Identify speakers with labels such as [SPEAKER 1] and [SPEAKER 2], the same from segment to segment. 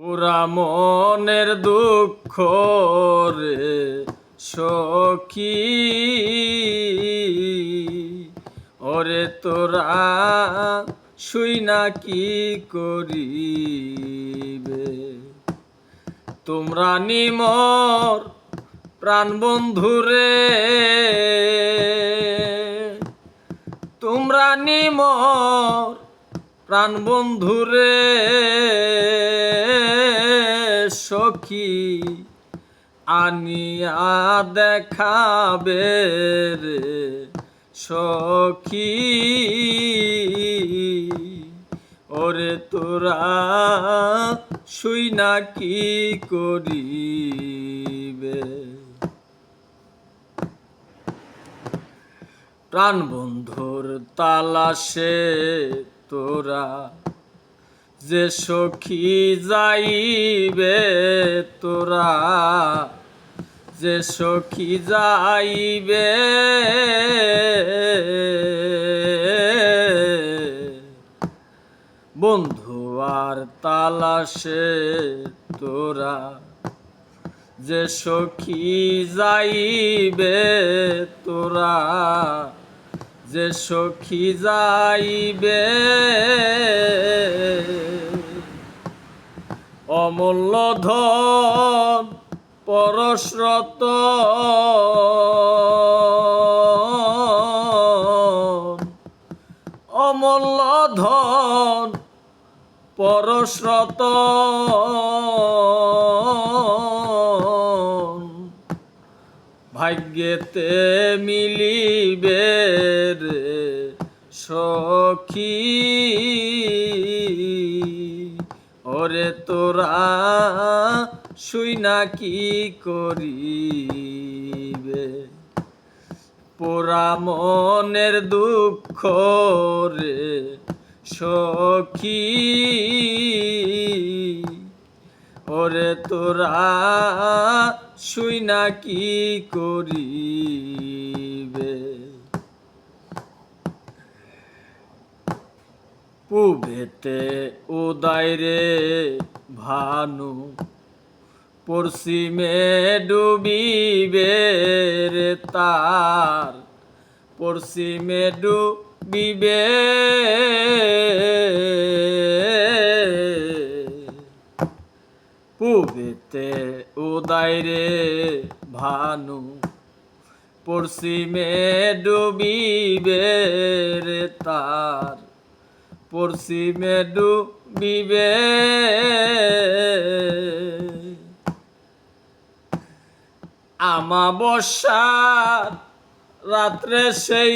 [SPEAKER 1] পুরা মনের দুঃখ রে সখী। ওরে তোরা শুই না কি করিবে? তোমরা নিমর প্রাণ বন্ধুরে তোমরা নিমর প্রাণ বন্ধুরে সখী, আনিয়া দেখাবে রে, সখী। ওরে তোরা শুই না কি করিবে? প্রাণ বন্ধুর তালাশে তোরা যে সখী যাইবে তোরা, যে সখী যাইবে বন্ধু আর তালাশে তোরা, যে সখী যাইবে তোরা যে সখী যাইবে অমূল্য ধন পরশ্রত। অমূল্য ধন পরশ্রত। ভাগ্যেতে মিলিবে রে সখী। ওরে তোরা শুই না কি করিবে? পোড়া মনের দুঃখ রে সখী। ওরে তোরা শুই না কি করিবে? পুবেতে উদয় রে ভানু পশ্চিমে ডুবিবে রে তার পশ্চিমে ডুবিবে উদয় রে ভানু পশ্চিমে ডুবিবে রে তার। পশ্চিমে ডুবিবে আমাবস্যার রাত্রে সেই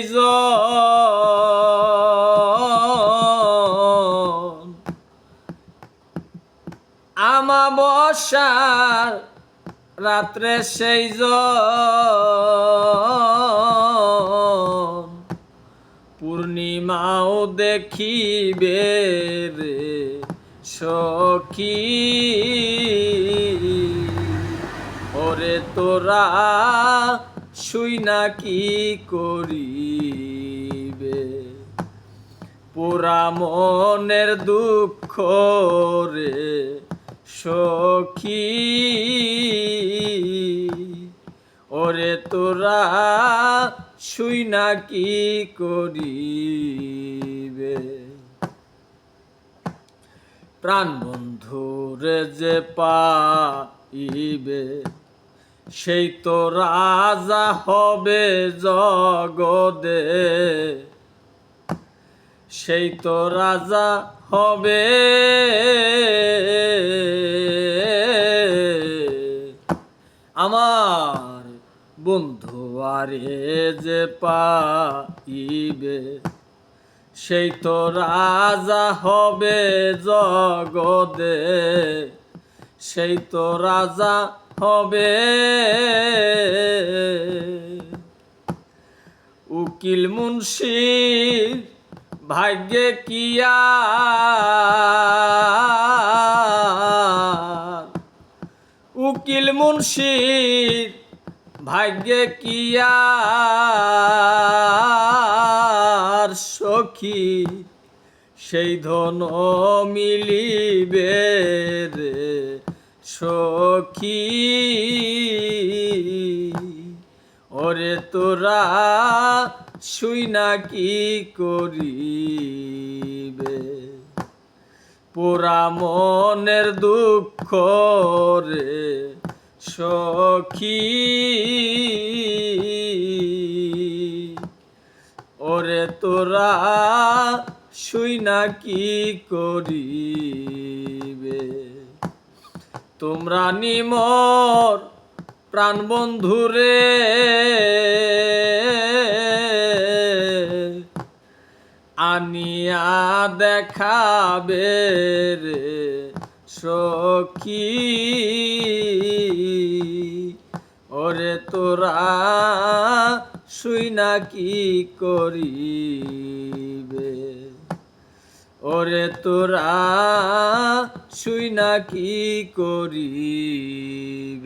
[SPEAKER 1] আমাবস্যার রাত্রে সেই পূর্ণিমাও দেখিবে রে সখী। ওরে তোরা শুই না কি করিবে? পুরা মনের দুঃখ রে সখী। ওরে তোরা শুই না কি করিবে? প্রাণ বন্ধুরে যে পাইবে, সেই তো রাজা হবে জগদে। সেই তো রাজা হবে। আমার বন্ধু আরে যে পাইবে, সেই তো রাজা হবে জগদে সেই তো রাজা হবে। উকিল মুন্সির ভাগ্যে কিয়া উকিল মুন্সির ভাগ্যে কিয়ার সখী সেই ধন মিলিবে রে সখী। ওরে তোরা শুই না কি করিবে? পোড়া মনের দুঃখ রে সখী। ওরে তোরা শুই না কি করিবে? তোমরা নিমর প্রাণ বন্ধুরে আনিয়া দেখাবে রে সখী। ওরে তোরা শুই না কি করিবে? ওরে তোরা শুই না কি করিবে?